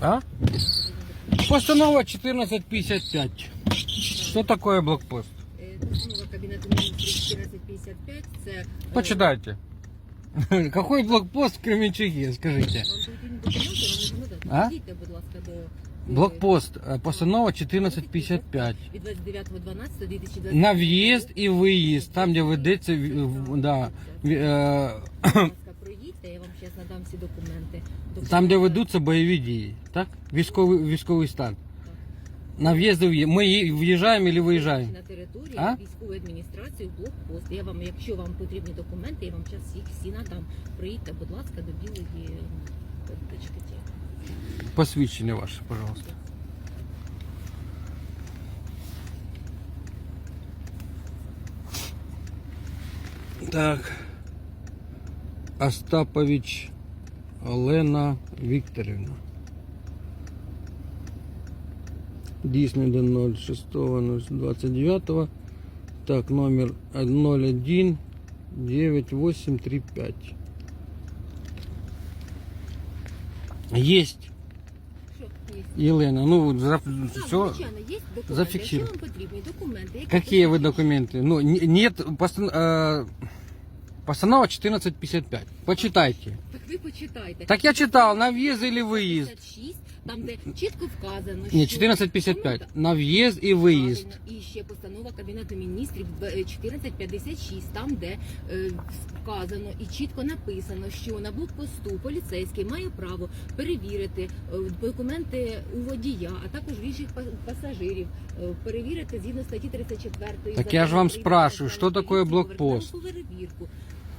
А? Постанова 1455. Что такое блокпост? Е, Постанова Кабінету міністрів 1455 це... е, Почитайте. Какой блокпост в Кременчуге, скажите? Вам потрібні документи, вам А? не Підійте, будь ласка, до... е, Блокпост, э, постанова 1455. Від 29.12.2020 На въезд и выезд, там, где ведеться, в- в- да, в- э, Будь ласка, проїдьте, я вам зараз надам всі документи. там, де Документи- ведуться бойові дії, Так? Військовий, військовий стан. На в'їзд. Ми в'їжджаємо чи виїжджаємо? На території А? військової адміністрації блокпост. Я вам, якщо вам потрібні документи, я вам зараз їх всі надам. Проїдьте, будь ласка, до білої карточки. ті. Посвідчення ваше, пожалуйста. Так. Остапович Олена Вікторівна. Дійсний до 06.29. Так, номер 01 9835. Есть. Що є? Елена, ну, за, Так, все. звичайно, є документи. зафіксируй. Якщо вам потрібні документи, які Какие вы посвідчують- документы? Ну, не- нет, постан- э, постанова 1455. Почитайте. Так ви почитайте. Так я читал, на въезд или выезд. 56, Там, де чітко вказано, Ні, що... 1455. Ну, На и выезд. Правильно. І ще постанова Кабінету міністрів е, 1456, там де е, вказано і чітко написано, що на блокпосту поліцейський має право перевірити е, документи у водія, а також в інших па- пасажирів, е, перевірити згідно статті 34. Так я ж вам спрашиваю, що таке блокпост? перевірку.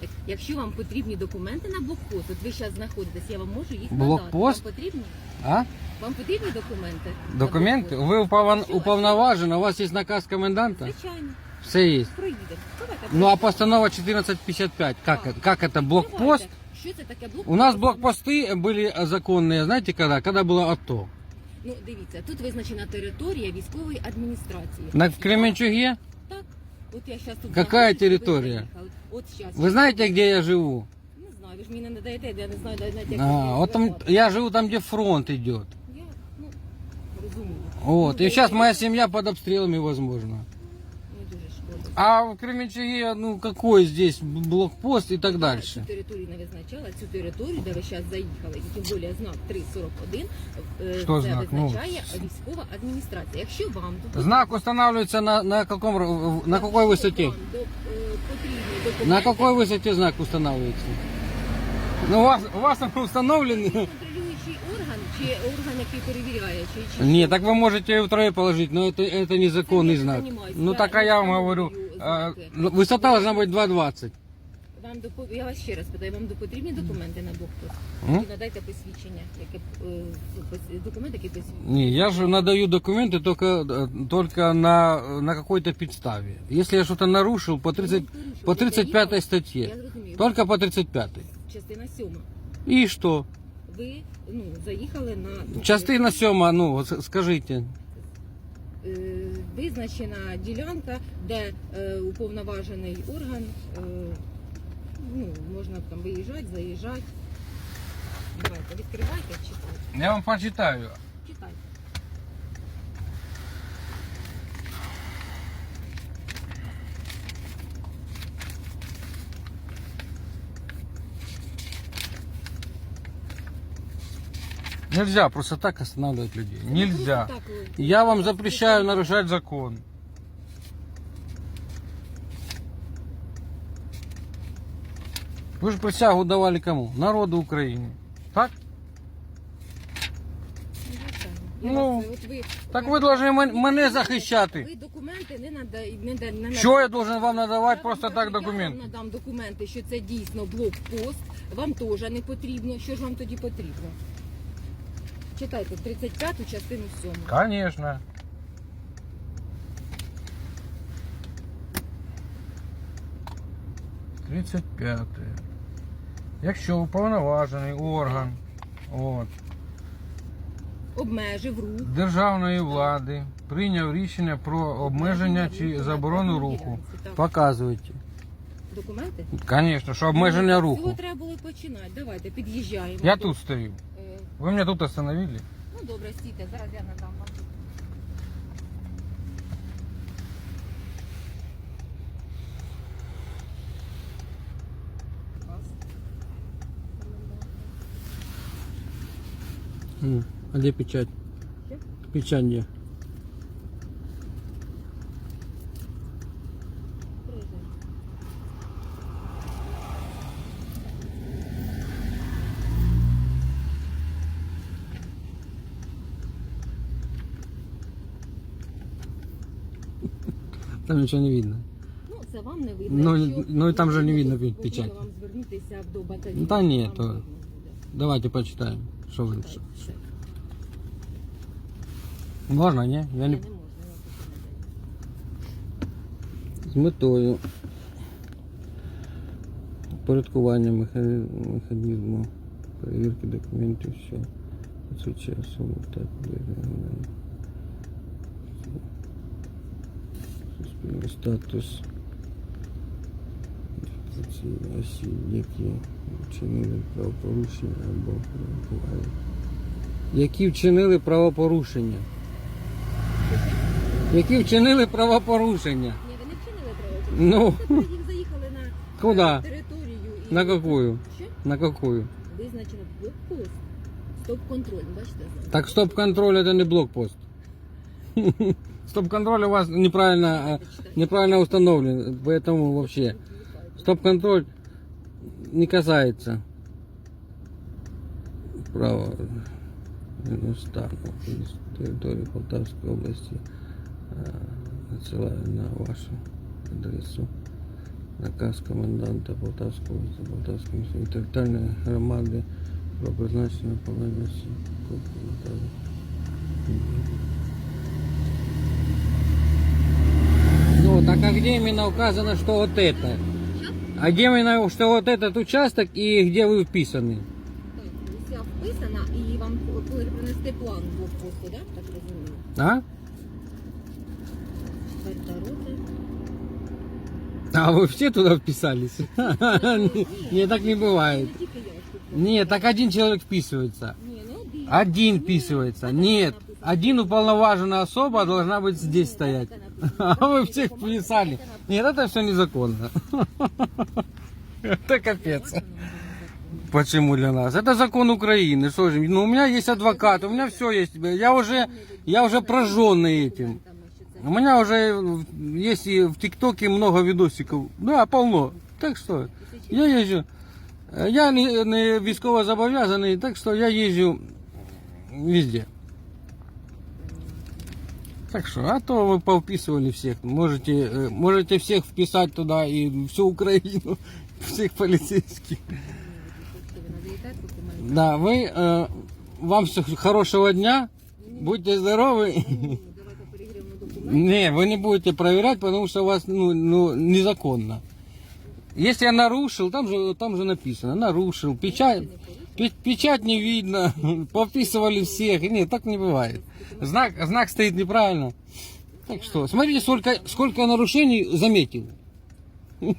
Так, Якщо вам потрібні документи на блокпост, от ви зараз знаходитесь, я вам можу їх Блокпост? надати. Вам потрібні? А? Вам потрібні документи? на Документы? блокпост? Вы упован- Що у вас уполноважены, у вас есть наказ коменданта? Звичайно, Все есть. проїдемо. Давайте. Ну а постанова 1455, как, это- как это, блокпост? Давайте. Що це таке блокпост? У нас блокпосты были законные, знаете когда? Когда было АТО. Ну, дивіться, тут визначена територія військової адміністрації. На, в Кременчуге? Так. От я зараз тут Какая знаходжусь, ви територія? заїхали. От зараз. Вы знаете, где я живу? Не знаю, ви ж мені не надаєте, я не знаю, навіть як А, мені вот там, звертатися. я живу там, где фронт идет. Я, ну, розумію. Вот. Ну, И сейчас ви- моя семья под обстрелами, возможно. Не дуже шкода. А в Кременчуге, ну какой здесь блокпост и так Цю дальше? територію не визначала, цю територію, де ви зараз заїхали, і тим більше знак 341, е, Що це знак? Ну. визначає військова адміністрація. Якщо вам тут Знак устанавливается на, на каком, р- на какой Якщо высоте? вам до- е, потрібні документи, На какой высоте знак устанавливается? Ну, у вас, у вас он установлен? контролюючий орган чи орган, який перевіряє, чи, чи Нет, що? так вы можете и втрое положить, но это, это незаконный я знак. занимаюсь, Ну я так а я вам не говорю, установлю а, знаки. ну, высота должна быть 2,20. Вам до я вас ще раз питаю, вам до потрібні документи на блокпост? М? Тоді надайте посвідчення, яке е, пос- документ, який посвідчує. Не, я же надаю документы только, э, только на, на какой-то подставе. Если я что-то нарушил по, 30, по 35 статье, Я зрозумію. только по 35. Частина сьома. И что? Ви ну заїхали на Частина сьома, ну, от скажіть. Е, визначена ділянка, де е, уповноважений орган, е, ну, можна там виїжджати, заїжджати. Давайте, відкривайте, читайте. Я вам почитаю. Читайте. Нельзя просто так останавливать людей. Нельзя. Просто е, Я вам запрещаю нарушать закон. Вы же присягу давали кому? Народу України. Так? Ну, ви, Так ви мен- мене захищати. Ви документи не нада, не, да- не Що я надаєте. должен вам надавати Я просто вам так? Я вам надам документи, що це дійсно блокпост. Вам теж не потрібно. Що ж вам тоді потрібно? Читайте 35 частину 7. Конечно. Тридцять п'яте. Якщо уповноважений орган от, Обмежив рух. державної влади прийняв рішення про обмеження чи заборону руху, показуйте. Документи? Звісно, що обмеження Цього руху. треба було починати. Давайте, під'їжджаємо. Я до- тут стою. Е, Ви мене тут остановили? Ну, Ну добре, стійте, зараз я надам вам. М, А где печать? Что? Печать где? Там ничего не видно. Ну, це вам не видно. Ну, Якщо ну, і там же не видно потрібно печаті. вам звернутися до батальйону. Та ні, вам то- видно буде. Давайте почитаем. Что вы? Так, все. Можно, не? Я Ні, не... не можна, я поки не даю. З метою порядкування механи- механізму перевірки документів, що посвідчує особу та підлягає Статус осіб, які вчинили правопорушення або перебувають. Які вчинили правопорушення. Які вчинили правопорушення. Ні, ви не вчинили правопорушення. Ну. Це їх заїхали на Куда? територію. І... На какую? Що? На какую? Визначено блокпост. Стоп-контроль, бачите? Так стоп-контроль это не блокпост. Стоп-контроль у вас неправильно, э, неправильно установлен, поэтому вообще стоп-контроль не касается права стану из территории Полтавской области. Э, Отсылаю на вашу адресу наказ коменданта Полтавської області, Полтавської міської територіальної громади про призначення повинності копії наказу. Ну, так а где именно указано, что вот это? А где именно, что вот этот участок и где вы вписаны? Так, уся вписана і вам коли принести план блокпосту, да? так розумію? А? Четверта рота. А вы все туда вписались? Нет, так не бывает. Не тільки я тут. Нет, так один человек вписывается. Ні, ну один. Один вписывается. Нет, один уполноваженная особа должна быть здесь стоять. А вы всех вписали. Нет, это все незаконно. Это капец. Почему для нас? Это закон Украины. Что же? Ну, у меня есть адвокат, у меня все есть. Я уже, я уже прожженный этим. У меня уже есть и в ТикТоке много видосиков. Да, полно. Так что я езжу. Я не, не військово зобов'язаний, так що я їжджу везде. Так что, а то вы повписывали всех. Можете, э, можете всех вписать туда и всю Украину, всех полицейских. Да, вы, э, вам хорошего дня, будьте здоровы. Не, вы не будете проверять, потому что у вас ну, ну, незаконно. Если я нарушил, там же, там же написано, нарушил, печать, пе- печать не видно, повписывали всех. Нет, так не бывает. Знак, знак стоит неправильно. Так что, смотрите, сколько, сколько нарушений заметил.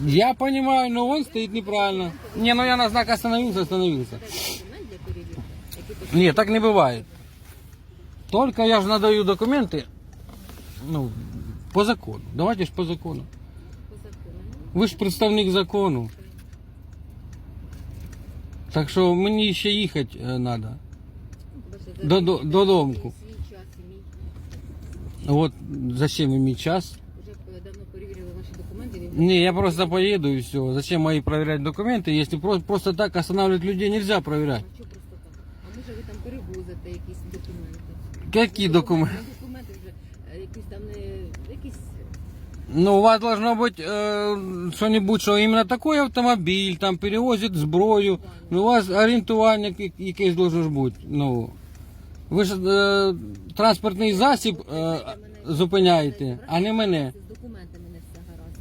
Я понимаю, но он стоит неправильно. Не, ну я на знак остановился, остановился. Нет, так не бывает. Только я же надаю документы, ну, по закону. Давайте ж по закону. по закону. Ну, Ви ж представник закону. Так що мені ще їхати треба. бачите, До- до- за- додомку. Свій час і мій. От зачем мені час? Вже е, давно перевірили ваші документи. ви Не, я просто поеду и все. Зачем мои проверять документы, если про- просто так останавливать людей нельзя проверять? А що просто так? А може ви там перевозите якісь документи? Какие документы? Ну, Документи Ну, у вас должно быть э, что-нибудь, что именно такой автомобиль, там перевозит зброю. Ну, у вас орієнтування яке- якесь должно ж бути. Ну, ви ж е, транспортний засіб е, зупиняєте, а не мене. з документами не все гаразд.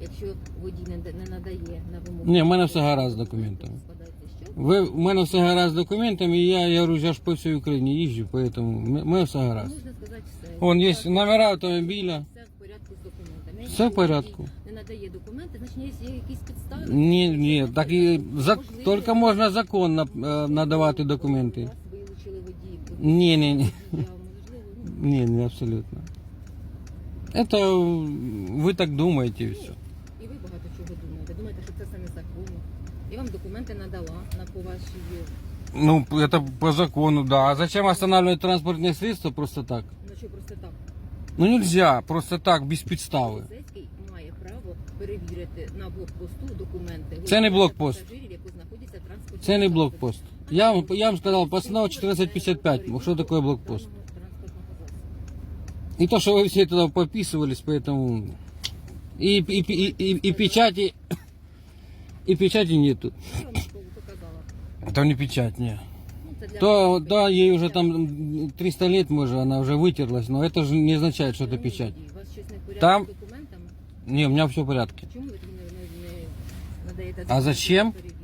Якщо водій не, не надає на вимогу. Ні, в мене все гаразд з документами. Складається що? Ви, у мене все гаразд з документами, і я, я говорю, я ж по всій Україні їжджу, поэтому в мене все гаразд. Можна сказати все. Вон є номера автомобіля. Все в порядку з документами. Все в порядку. Не надає документи, значить є якісь підстави. Ні, ні, так і за, Можливо, тільки можна законно е, надавати документи. Вас вилучили водій. Ні, ні, ні. Я, можливо, ну, Ні, не абсолютно. Это ви так думаєте і все. і ви багато чого думаєте. Думаєте, що це все незаконно. Я вам документи надала на по вашій, Ну, это по закону, да. А зачем останавливать транспортные средства просто так? ну що просто так. Ну нельзя, просто так, без підстави. Поліцейський має право перевірити на блокпосту документи. Це не водія блокпост. та пасажирів, які знаходяться в транспортному Це не засобі. блокпост. Я вам, я вам сказал, постанова 1455. Что такое блокпост? Даного транспортного засобу. И то, что вы все туда подписывались, поэтому... И, и, и, и, и печати... И печати нету. Що я вам показала? Это не печать, не. Ну, це для То, вас. да, ей уже там 300 лет, может, она уже вытерлась, но это же не означает, что это Шановні печать. водії, У вас щось не в порядку Там- з документами? Не, у меня все в порядке. Чому ви тоді не, не, не надаєте А документи зачем? для перевірки?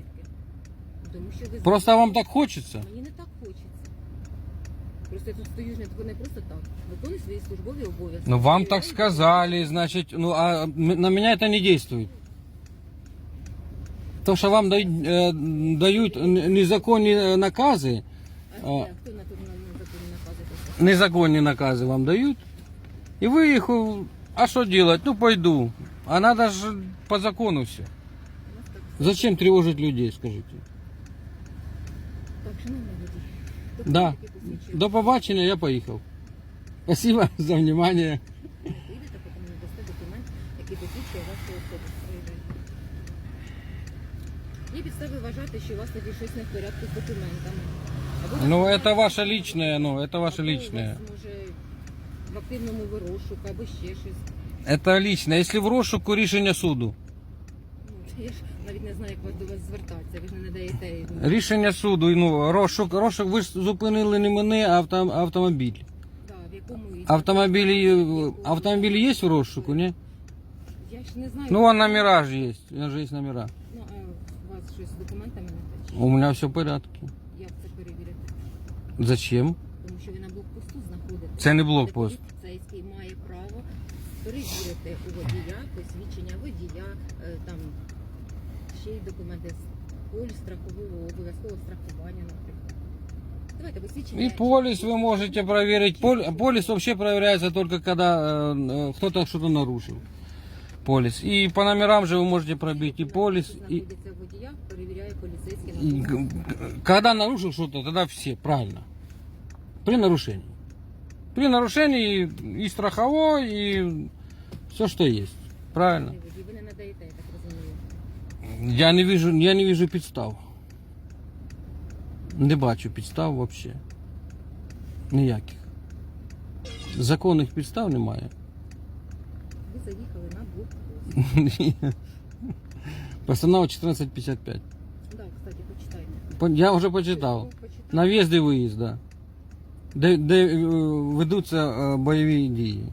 Тому що ви Просто вам так хочется. Мені не так хочеться. Просто я тут стою ж не, не просто так. Виконую свої службові обов'язки. Ну, вам так Перевіряю сказали, значит, ну, а м- на меня это не действует. То, что вам дают, э, дают н- незаконные наказы, А А. де? хто на то на законні накази писав? незаконные наказы вам дают, и вы их, э, а что делать? Ну, пойду. А надо же по закону все. У нас так. Зачем тревожить людей, скажите? Так, шановний водій. Да. документи, які посвідчують, До побачення, я поехал. Спасибо за внимание. що ви Поїдете, потім мені дасте документ, який посвідчує вашу особу. Є підстави вважати, що у вас тоді щось не в порядку з документами. Або Ну, документи- это ваше личное, ну, это ваше або у личное. вас, може, в активному ви розшуку, або ще щось. Это лично. Если в розшуку рішення суду. Ну, я ж навіть не знаю, як вас до вас звертатися. Ви ж не надаєте. Рішення суду, ну, розшук, розшук, ви ж зупинили не мене, а авто, автомобіль. Да, в якому і- Автомобілі, автомобіль є в розшуку, ні? Я ж не знаю. Ну, а номера ж є, у нас же є номера. Ну, а у вас щось з документами не те? чи У мене все в порядку. Як це перевірити? Зачем? Тому що ви на блокпосту знаходитесь. Це не блокпост. Поліцейський має право перевірити у водія, посвідчення водія, е, там ще й документи з полі страхового, обов'язкового страхування, наприклад. Давайте посвідчення. И полис вы можете проверить. Пол- полис вообще проверяется только когда э, э, кто-то что-то нарушил. Полис. И по номерам же вы можете пробить и полис. И, знаходиться водія, перевіряє поліцейський на и блокпосту. г- когда нарушил что-то, тогда все, правильно. При нарушении. При нарушении и страховой, и все, что есть. Правильно. Водій, Ви не надаєте, я так розумію. Я не вижу, я не вижу підстав. Не бачу підстав взагалі. Ніяких. Законних підстав немає. Ви заїхали на блокпост. Постанова 1455. Да, кстати, почитайте. По- Я вже почитав. Почитайте. На в'їзд і виїзд, да. Де, де е, ведуться е, бойові дії.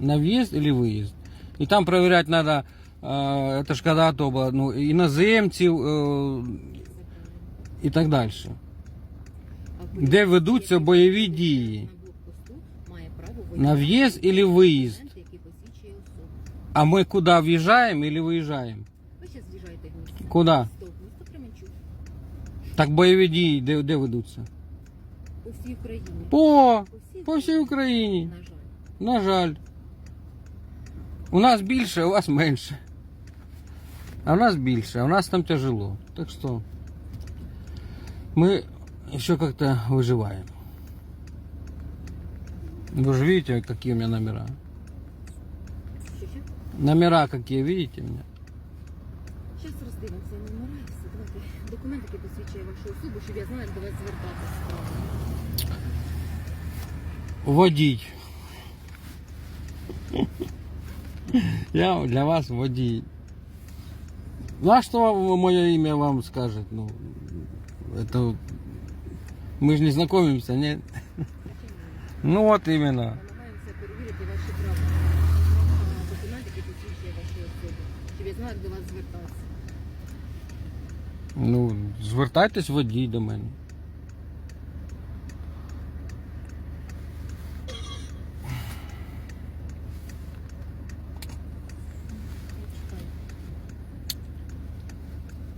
На в'їзд или виїзд. І там перевіряти треба, е, це ж коли то було, ну, іноземців е, і так далі. А Де ведуться бойові дії. На блокпосту має право На в'їзд или виїзд? А ми куди в'їжджаємо или виїжджаємо? Ви зараз з'їжджаєте в місто. Куди? Стоп, місто Кременчук. Так бойові дії де, де ведуться? По всій Україні. По, всій по всій Україні. На жаль. На жаль. У нас більше, а у вас менше. А у нас більше, а у нас там тяжело. Так что мы еще как-то выживаем. Вы же видите, какие у меня номера? Що ще? Номера какие, видите у меня? Зараз роздивимося номера і все. Давайте документ, який посвідчує вашу особу, щоб я знала, як до вас звертатися. Водій. Я для вас водій. Ну а что мое имя вам скажет? Ну, это вот- мы же не знакомимся, нет? Ну вот именно. Намагаємося перевірити ваші права. щоб я до вас звертатися. Ну, звертайтесь водій до мене.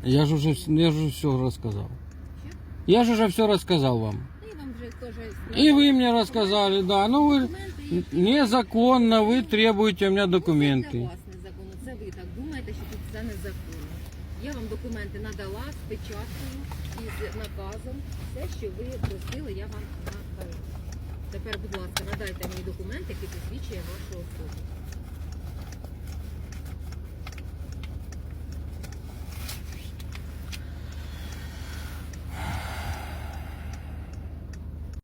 Я ж уже ну, я ж все рассказал. Я же уже все рассказал вам. Ну, вам вже теж И вы мне рассказали, да. Ну вы незаконно, вы требуете у меня документы. документи надала з печаткою і з наказом. Все, що ви просили, я вам надала. Тепер, будь ласка, надайте мені документ, який посвідчує вашу особу.